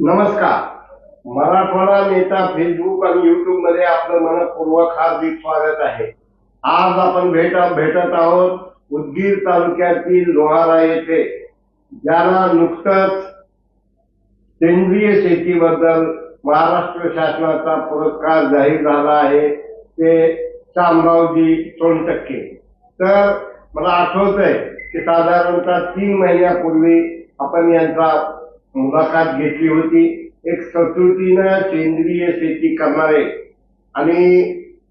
नमस्कार. मराठवाडा नेता फेसबुक आणि युट्यूबमध्ये आपलं मनपूर्वक हार्दिक स्वागत आहे. आज आपण भेट भेटत आहोत उदगीर तालुक्यातील लोहारा येथे. ज्याला नुकतंच सेंद्रिय शेतीबद्दल महाराष्ट्र शासनाचा पुरस्कार जाहीर झाला आहे ते शामरावजी सोनटक्के. तर मला आठवत आहे की साधारणतः तीन महिन्यापूर्वी आपण यांचा मुलाखत घेतली होती. एक संस्कृतीनं सेंद्रिय शेती करणारे. आणि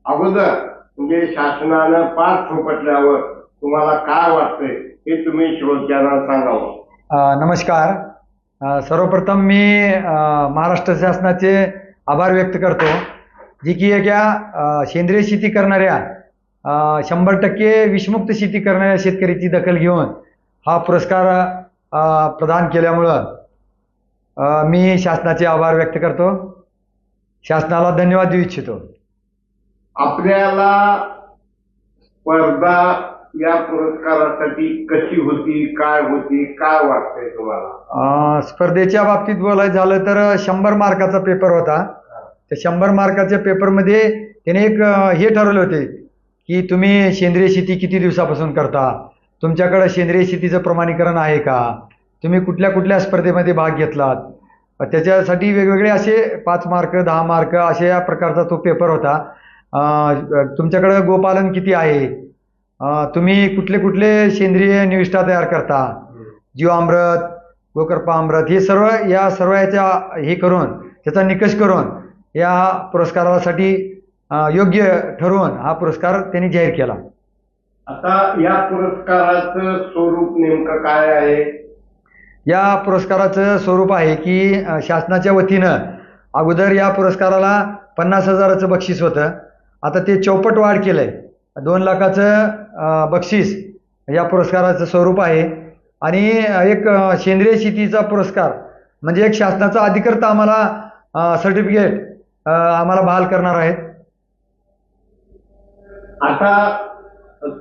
अगोदर म्हणजे शासनानं पाच थोपटल्यावर तुम्हाला काय वाटतंय हे तुम्ही श्रोत्यांना सांगावं. नमस्कार. सर्वप्रथम मी महाराष्ट्र शासनाचे आभार व्यक्त करतो. जी की एक सेंद्रिय शेती करणाऱ्या शंभर टक्के विषमुक्त शेती करणाऱ्या शेतकऱ्याची दखल घेऊन हा पुरस्कार प्रदान केल्यामुळं मी शासनाचे आभार व्यक्त करतो. शासनाला धन्यवाद देऊ इच्छितो. आपल्याला स्पर्धा या पुरस्कारासाठी कशी होती काय होती काय वाटतंय तुम्हाला? स्पर्धेच्या बाबतीत बोलायचं झालं तर शंभर मार्काचा पेपर होता. त्या शंभर मार्काच्या पेपरमध्ये त्याने एक हे ठरवले होते की तुम्ही सेंद्रिय शेती किती दिवसापासून करता? तुमच्याकडं सेंद्रिय शेतीचं प्रमाणीकरण आहे का? तुम्ही कुठल्या कुठल्या स्पर्धेमध्ये भाग घेतलात? त्याच्यासाठी वेगवेगळे असे पाच मार्क दहा मार्क अशा या प्रकारचा तो पेपर होता. तुमच्याकडं गोपालन किती आहे? तुम्ही कुठले कुठले सेंद्रिय निविष्ठा तयार करता? जीवामृत गोकर्पामृत हे सर्व या सर्व याच्या हे करून त्याचा निकष करून या पुरस्कारासाठी योग्य ठरवून हा पुरस्कार त्यांनी जाहीर केला. आता या पुरस्काराचं स्वरूप नेमकं काय आहे? या पुरस्काराचं स्वरूप आहे की शासनाच्या वतीनं अगोदर या पुरस्काराला पन्नास हजाराचं बक्षीस होतं. आता ते चौपट वाढ केलंय. दोन लाखाचं बक्षीस या पुरस्काराचं स्वरूप आहे. आणि एक सेंद्रिय शेतीचा पुरस्कार म्हणजे एक शासनाचा अधिकृत आम्हाला सर्टिफिकेट आम्हाला बहाल करणार आहेत. आता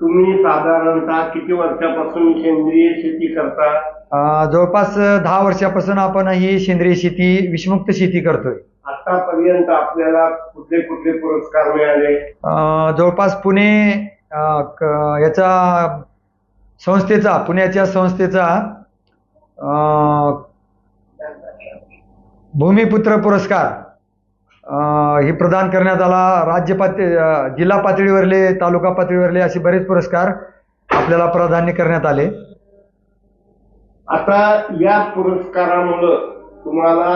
तुम्ही साधारणतः किती वर्षापासून सेंद्रिय शेती करता? जवळपास दहा वर्षापासून आपण ही सेंद्रिय शेती विषमुक्त शेती करतोय. आतापर्यंत आपल्याला कुठले कुठले पुरस्कार मिळाले? जवळपास पुणे याचा संस्थेचा पुण्याच्या संस्थेचा भूमिपुत्र पुरस्कार हे प्रदान करण्यात आला. राज्य पातळी जिल्हा पातळीवरले तालुका पातळीवरले असे बरेच पुरस्कार आपल्याला प्राधान्य करण्यात आले. आता या पुरस्कारामुळं तुम्हाला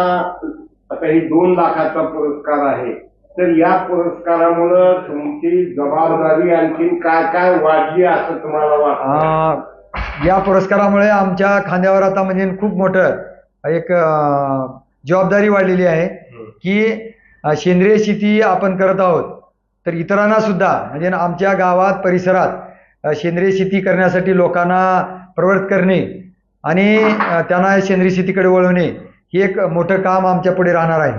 आता ही दोन लाखाचा पुरस्कार आहे. तर या पुरस्कारामुळं तुमची जबाबदारी आणखीन काय काय वाढली असं तुम्हाला वाटतं? या पुरस्कारामुळे आमच्या खांद्यावर आता म्हणजे खूप मोठं एक जबाबदारी वाढलेली आहे की सेंद्रिय शेती आपण करत आहोत. तर इतरांना सुद्धा म्हणजे आमच्या गावात परिसरात सेंद्रिय शेती करण्यासाठी लोकांना प्रवृत्त करणे आणि त्यांना सेंद्रिय शेतीकडे वळवणे हे एक मोठं काम आमच्या पुढे राहणार आहे.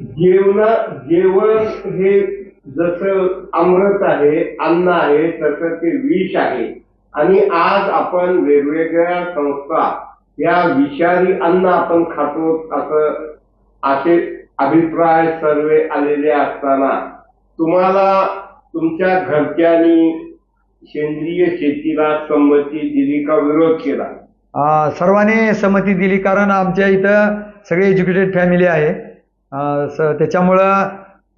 जेवण जेवण हे जसं अमृत आहे अन्न आहे तसं ते विष आहे. आणि आज आपण वेगवेगळ्या संस्था या विषारी अन्न आपण खातो असं असे अभिप्राय सर्वे आलेले असताना तुम्हाला तुमच्या घरच्यांनी सेंद्रिय शेतीला संमती दिली का विरोध केला? अ, सर्वांनी संमती दिली कारण आमच्या इथं सगळे एज्युकेटेड फॅमिली आहे. स त्याच्यामुळं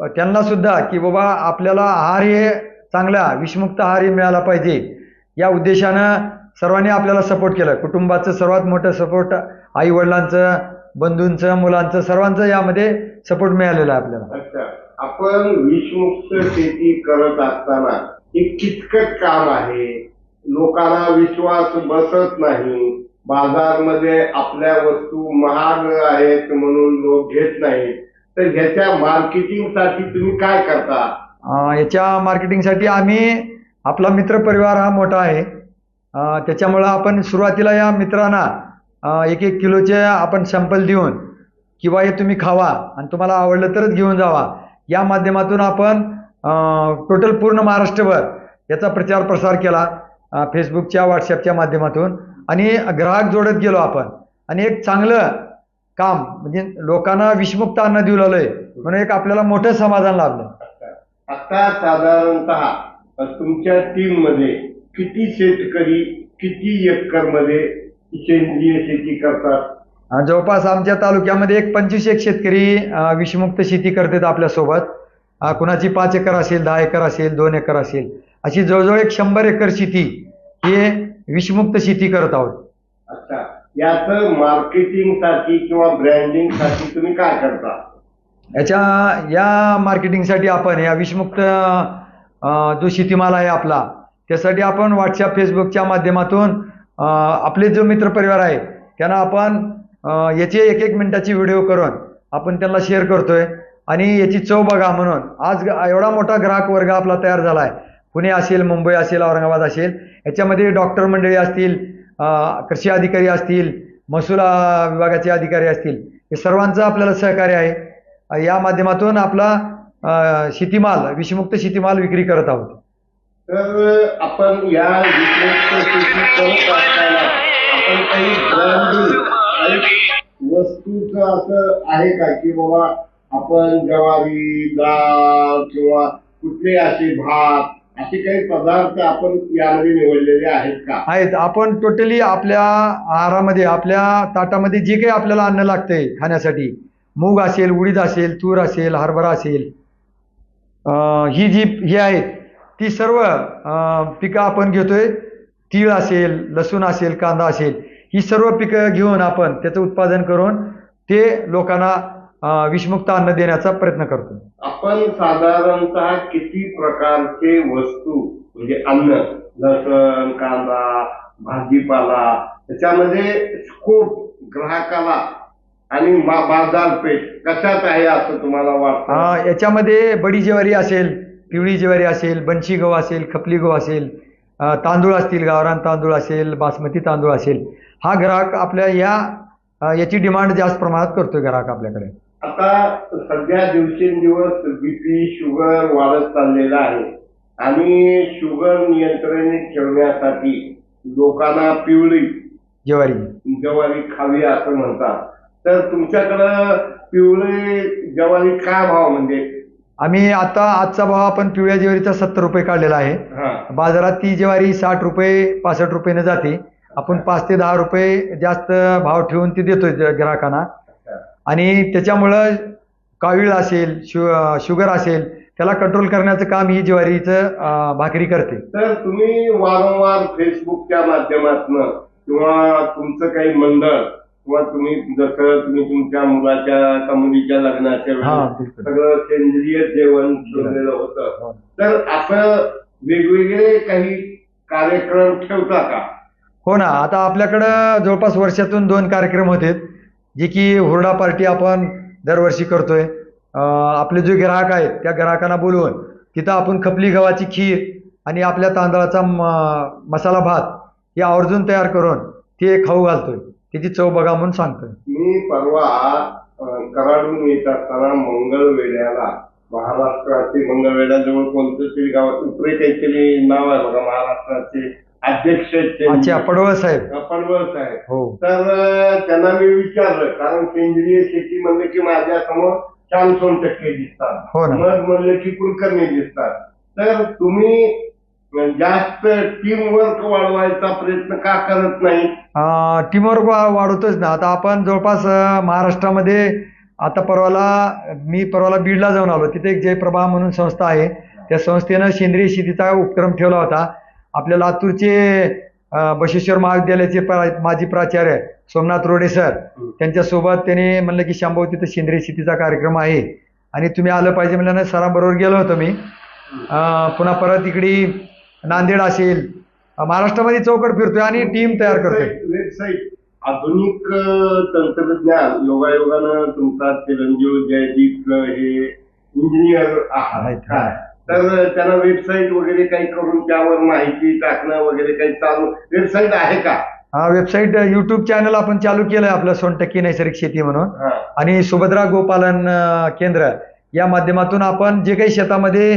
त्यांना सुद्धा की बाबा आपल्याला आहार हे चांगला विषमुक्त आहार हे मिळाला पाहिजे. या उद्देशानं सर्वांनी आपल्याला सपोर्ट केलं. कुटुंबाचं सर्वात मोठं सपोर्ट आई वडिलांचं बंधूंचं मुलांचं सर्वांचं यामध्ये सपोर्ट मिळालेला आहे आपल्याला. अच्छा. आपण विषमुक्त शेती करत असताना हे किचकट काम आहे. लोकांना विश्वास बसत नाही. बाजारमध्ये आपल्या वस्तू महाग आहेत म्हणून लोक घेत नाहीत तर ह्याच्या मार्केटिंगसाठी तुम्ही काय करता? अ, याच्या मार्केटिंगसाठी आम्ही आपला मित्रपरिवार हा मोठा आहे. त्याच्यामुळं आपण सुरुवातीला या मित्रांना एक एक किलोचे आपण सॅम्पल देऊन किंवा हे तुम्ही खावा आणि तुम्हाला आवडलं तरच घेऊन जावा. या माध्यमातून आपण टोटल पूर्ण महाराष्ट्रभर याचा प्रचार प्रसार केला फेसबुकच्या व्हॉट्सअपच्या माध्यमातून. आणि ग्राहक जोडत गेलो आपण. आणि एक चांगलं काम म्हणजे लोकांना विषमुक्त अन्न देऊ लागलोय. म्हणून एक आपल्याला मोठं समाधान लाभलं. आता साधारणतः तुमच्या टीममध्ये किती शेतकरी किती एकरमध्ये सेंद्रिय शेती करतात? जवळपास आमच्या तालुक्यामध्ये एक पंचवीस एक शेतकरी विषमुक्त शेती करतात आपल्यासोबत. कुणाची पाच एकर असेल दहा एकर असेल दोन एकर असेल अशी जवळजवळ एक शंभर एकर शेती हे विषमुक्त शेती करत आहोत. अच्छा. याचं मार्केटिंगसाठी किंवा ब्रँडिंगसाठी तुम्ही काय करता? याच्या या मार्केटिंगसाठी आपण या विषमुक्त जो शेतीमाल आहे आपला त्यासाठी आपण व्हॉट्सअप फेसबुकच्या माध्यमातून आपले जो मित्रपरिवार आहे त्यांना आपण याचे एक एक मिनिटाची व्हिडिओ करून आपण त्यांना शेअर करतोय. आणि याची चव बघा म्हणून. आज एवढा मोठा ग्राहक वर्ग आपला तयार झाला आहे पुणे असेल मुंबई असेल औरंगाबाद असेल. याच्यामध्ये डॉक्टर मंडळी असतील कृषी अधिकारी असतील महसूल विभागाचे अधिकारी असतील. हे सर्वांचं आपल्याला सहकार्य आहे. या माध्यमातून आपला शेतीमाल विषमुक्त शेतीमाल विक्री करत आहोत. तर आपण या आपण काही वस्तूचं असं आहे का? की बाबा आपण ज्वारी डाळ किंवा कुठले असे भात असे काही पदार्थ आपण यामध्ये निवडलेले आहेत का? आहेत. आपण टोटली आपल्या आहारामध्ये आपल्या ताटामध्ये जे काही आपल्याला अन्न लागतंय खाण्यासाठी मूग असेल उडीद असेल तूर असेल हरभरा असेल अं, ही जी ही आहेत ती सर्व अं, पिकं आपण घेतोय. तीळ असेल लसूण असेल कांदा असेल ही सर्व पिकं घेऊन आपण त्याचं उत्पादन करून ते लोकांना विषमुक्त अन्न देण्याचा प्रयत्न करतो. आपण साधारणतः किती प्रकारचे वस्तू म्हणजे अन्न लसण कांदा भाजीपाला त्याच्यामध्ये स्कोप ग्राहकाला आणि बाजारपेठ कशात आहे असं तुम्हाला वाटतं? याच्यामध्ये बडी ज्वारी असेल पिवळी ज्वारी असेल बनशी गहू असेल खपली गहू असेल तांदूळ असतील गावरान तांदूळ असेल बासमती तांदूळ असेल हा ग्राहक आपल्या या याची डिमांड जास्त प्रमाणात करतोय ग्राहक आपल्याकडे. आता सध्या दिवसेंदिवस बीपी शुगर वाढत चाललेला आहे आणि शुगर नियंत्रणात ठेवण्यासाठी लोकांना पिवळी ज्वारी. ज्वारी खावी असं म्हणतात. तर तुमच्याकडं पिवळे ज्वारी काय भाव म्हणजे? आम्ही आता आजचा भाव आपण पिवळ्या ज्वारीचा सत्तर रुपये काढलेला आहे. बाजारात ती ज्वारी साठ रुपये पासष्ट रुपयेने जाते. आपण पाच ते दहा रुपये जास्त भाव ठेवून ती देतोय ग्राहकांना. आणि त्याच्यामुळं कावीळ असेल शु शुगर असेल त्याला कंट्रोल करण्याचं काम ही ज्वारीचं भाकरी करते. तर तुम्ही वारंवार फेसबुकच्या माध्यमातून किंवा तुमचं काही मंडळ किंवा तुम्ही जसं तुम्ही तुमच्या मुलाच्या का मुलीच्या लग्नाच्या बिलकुल. सगळं सेंद्रिय जेवण ठेवलेलं होतं. तर असं वेगवेगळे काही कार्यक्रम ठेवता का? हो ना आता आपल्याकडं जवळपास वर्षातून दोन कार्यक्रम होते जे की हुरडा पार्टी आपण दरवर्षी करतोय. आहे आपले जे ग्राहक आहेत त्या ग्राहकांना बोलवून तिथं आपण खपली गव्हाची खीर आणि आपल्या तांदळाचा म- मसाला भात हे आवर्जून तयार करून ते खाऊ घालतोय. त्याची चव बघा म्हणून सांगतोय. मी परवा कराडून येत असताना मंगळवेड्याला महाराष्ट्राचे मंगळवेढ्याजवळ कोणतं तरी गावात उपरे काहीतरी नाव आहे बघा महाराष्ट्राचे अध्यक्ष अच्छा पडवळ साहेब. पडवळ साहेब. हो. तर त्यांना मी विचारलं कारण सेंद्रिय शेती म्हणलं की माझ्यासमोर छान सोन टक्के दिसतात. हो ना. मग म्हणलं की कुलकर्णी दिसतात. तर तुम्ही जास्त टीम वर्क वाढवायचा प्रयत्न का करत नाही? टीमवर्क वा वाढवतोच ना. आता आपण जवळपास अं, महाराष्ट्रामध्ये आता परवाला मी परवाला बीडला जाऊन आलो. तिथे एक जयप्रभा म्हणून संस्था आहे. त्या संस्थेनं सेंद्रिय शेतीचा उपक्रम ठेवला होता. आपल्या लातूरचे अं, बसवेश्वर महाविद्यालयाचे प्रा- माजी प्राचार्य सोमनाथ रोडे सर त्यांच्यासोबत त्याने म्हणलं की शांभाऊ तिथं सेंद्रिय शेतीचा कार्यक्रम आहे. आणि तुम्ही आलं पाहिजे म्हणल्यानं सरांबरोबर गेलो होतो मी. पुन्हा परत इकडे नांदेड असेल. महाराष्ट्रामध्ये चौकट फिरतोय आणि टीम तयार करतोय. वेबसाईट आधुनिक तंत्रज्ञान योगायोगानं तुमचा चिरंजीव जयदीप हे इंजिनियर आहात आहेत. काय? तर त्यांना वेबसाईट वगैरे काही करून त्यावर माहिती टाकणं वगैरे काही चालू वेबसाईट आहे का? हा वेबसाईट युट्यूब चॅनल आपण चालू केलंय आपलं सोन टक्के नैसर्गिक शेती म्हणून. हा. आणि सुभद्रा गोपालन अं, केंद्र या माध्यमातून आपण जे काही शेतामध्ये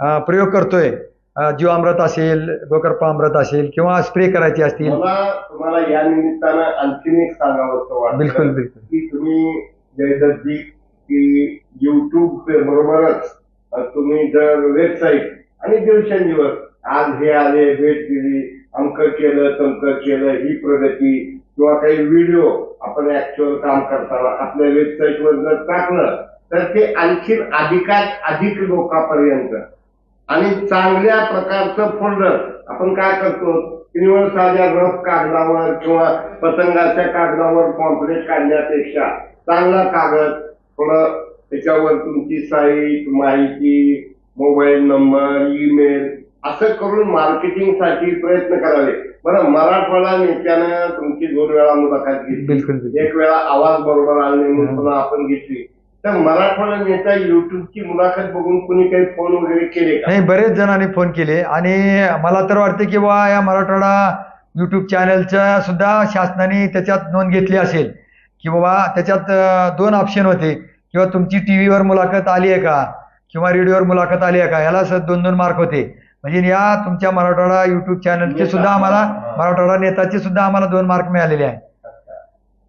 अं, प्रयोग करतोय अं, जीवामृत असेल गोकर्पामृत असेल किंवा स्प्रे करायचे असतील. मला तुम्हाला या निमित्तानं आणखीन एक सांगावं वाटतं बिलकुल बिलकुल. की तुम्ही जयदत्तजी की युट्यूब बरोबरच तुम्ही जर वेबसाईट आणि दिवसेंदिवस आज हे आले भेट दिली अंक केलं तंक केलं ही प्रगती किंवा काही व्हिडिओ आपण ऍक्च्युअल काम करताना आपल्या वेबसाईटवर जर टाकलं तर ते आणखीन अधिकात अधिक लोकांपर्यंत आणि चांगल्या प्रकारचं फोल्डर आपण काय करतो? किंवा साध्या रफ कागदावर किंवा पतंगाच्या कागदावर कॉम्प्लेट काढण्यापेक्षा चांगला कागद थोडं त्याच्यावर तुमची साईट माहिती मोबाईल नंबर ईमेल असं करून मार्केटिंगसाठी प्रयत्न करावे. बरं मराठवाडा नेत्यानं तुमची दोन वेळा मुलाखत घेतली. एक वेळा आवाज बरोबर आला म्हणून आपण घेतली. तर मराठवाडा नेता युट्यूबची मुलाखत बघून कुणी काही फोन वगैरे केले का? नाही बरेच जणांनी फोन केले. आणि मला तर वाटते की बा या मराठवाडा यूट्यूब चॅनलच्या सुद्धा शासनाने त्याच्यात नोंद घेतली असेल. की बाबा त्याच्यात दोन ऑप्शन होते. किंवा तुमची टी व्हीवर मुलाखत आली आहे का? किंवा रेडिओवर मुलाखत आली आहे का? ह्याला स- दोन दोन मार्क होते. म्हणजे या तुमच्या मराठवाडा यूट्यूब चॅनलचे सुद्धा आम्हाला मराठवाडा नेताचे सुद्धा आम्हाला दोन मार्क मिळालेले आहे.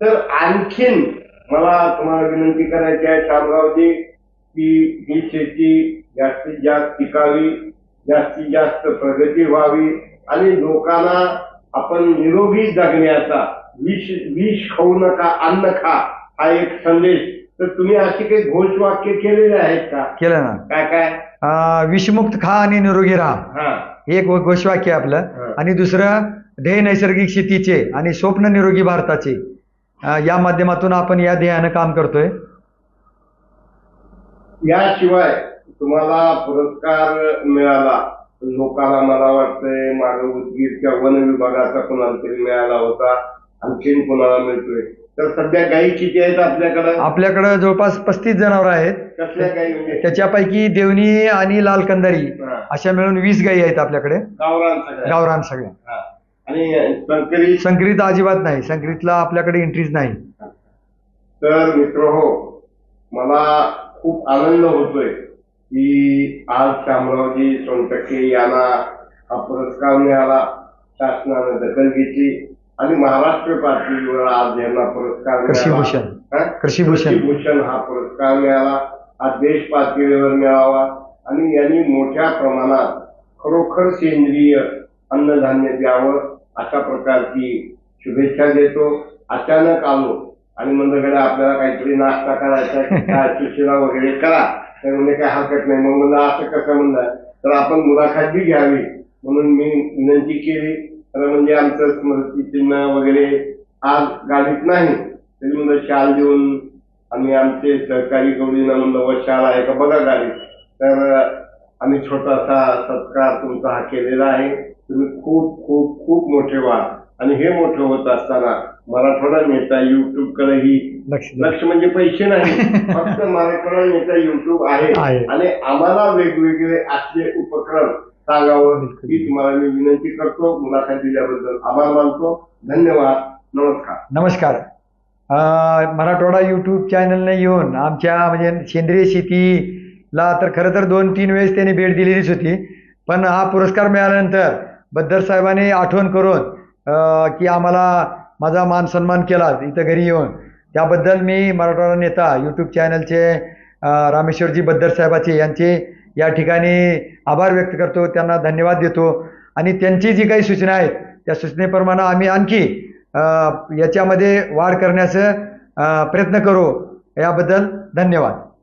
तर आणखीन मला तुम्हाला विनंती करायची आहे शामरावजी की ही शेती जास्तीत जास्त टिकावी जास्तीत जास्त प्रगती व्हावी आणि लोकांना आपण निरोगी जगण्याचा विष विष खाऊ नका अन्न खा हा एक संदेश तर तुम्ही अशी काही घोषवाक्य केलेले आहेत का? केलं ना. काय काय? अं, विषमुक्त खा आणि निरोगी राहा. हा. हे एक घोषवाक्य आहे आपलं. आणि दुसरं ध्येय नैसर्गिक शेतीचे आणि स्वप्न निरोगी भारताचे. अं, या माध्यमातून आपण या ध्येयानं काम करतोय. याशिवाय तुम्हाला पुरस्कार मिळाला. लोकांना मला वाटतंय मागे उदगीरच्या वन विभागाचा कोणाला तरी मिळाला होता. आणखीन कोणाला मिळतोय? तर सध्या गायी किती आहेत आपल्याकडं? आपल्याकडं जवळपास पस्तीस जनावर आहेत. कसल्या गायी म्हणजे त्याच्यापैकी देवणी आणि लाल कंदारी हा. अशा मिळून वीस गायी आहेत आपल्याकडे. गावरान सगळ्या. गावरान सगळ्या. हा. आणि संकरित? संकरित अजिबात नाही. संकरितला आपल्याकडे एंट्रीज नाही. तर मित्र हो मला खूप आनंद होतोय की आज शामरावजी सोनटक्के यांना हा पुरस्कार मिळाला. शासनानं दखल घेतली. आणि महाराष्ट्र पातळीवर आज यांना पुरस्कार कृषी मिळाला. भूषण. हा? कृषी भूषण. कृषी भूषण हा पुरस्कार मिळाला. हा देश पातळीवर मिळावा. आणि यांनी मोठ्या प्रमाणात खरोखर सेंद्रिय अन्नधान्य द्यावं अशा प्रकारची शुभेच्छा देतो. अचानक आलो. आणि म्हणलं आपल्याला काहीतरी नाश्ता करायचा काय सुशिरा वगैरे करा. तर म्हणजे काय हरकत नाही. मग म्हणलं असं कसं? म्हणलं तर आपण मुलाखत बी घ्यावी. म्हणून मी विनंती केली. तर म्हणजे आमचं स्मृतिचिन्ह वगैरे आज गाडीत नाही. तरी म्हणलं शाल देऊन आम्ही आमचे सहकारी गवळीनं म्हणलं व शाल आहे का बघा गाडी तर आम्ही छोटासा सत्कार तुमचा हा केलेला आहे. तुम्ही खूप खूप खूप मोठे व्हा. आणि हे मोठे होत असताना मराठवाडा नेता युट्यूब कडेही लक्ष म्हणजे पैसे नाही. फक्त मराठवाडा नेता युट्यूब आहे. आहे. आणि आम्हाला वेगवेगळे असले उपक्रम सांगावं. ही तुम्हाला मी विनंती करतो. मुलाखत दिल्याबद्दल आभार मानतो. धन्यवाद. नमस्कार. नमस्कार. मराठवाडा यूट्यूब चॅनलने येऊन आमच्या म्हणजे सेंद्रिय शेतीला तर खरं तर दोन तीन वेळेस त्यांनी भेट दिलेलीच होती. पण हा पुरस्कार मिळाल्यानंतर बद्दर साहेबांनी आठवण करून की आम्हाला माझा मान सन्मान केला इथं घरी येऊन. त्याबद्दल मी मराठवाडा नेता यूट्यूब चॅनलचे रामेश्वरजी बद्दर साहेबाचे यांचे या ठिकाणी आभार व्यक्त करतो त्यांना धन्यवाद देतो. आणि त्यांची जी काही सूचना आहेत त्या सूचनेप्रमाणे आम्ही आणखी याच्यामध्ये वाढ करण्याचं प्रयत्न करू. याबद्दल धन्यवाद.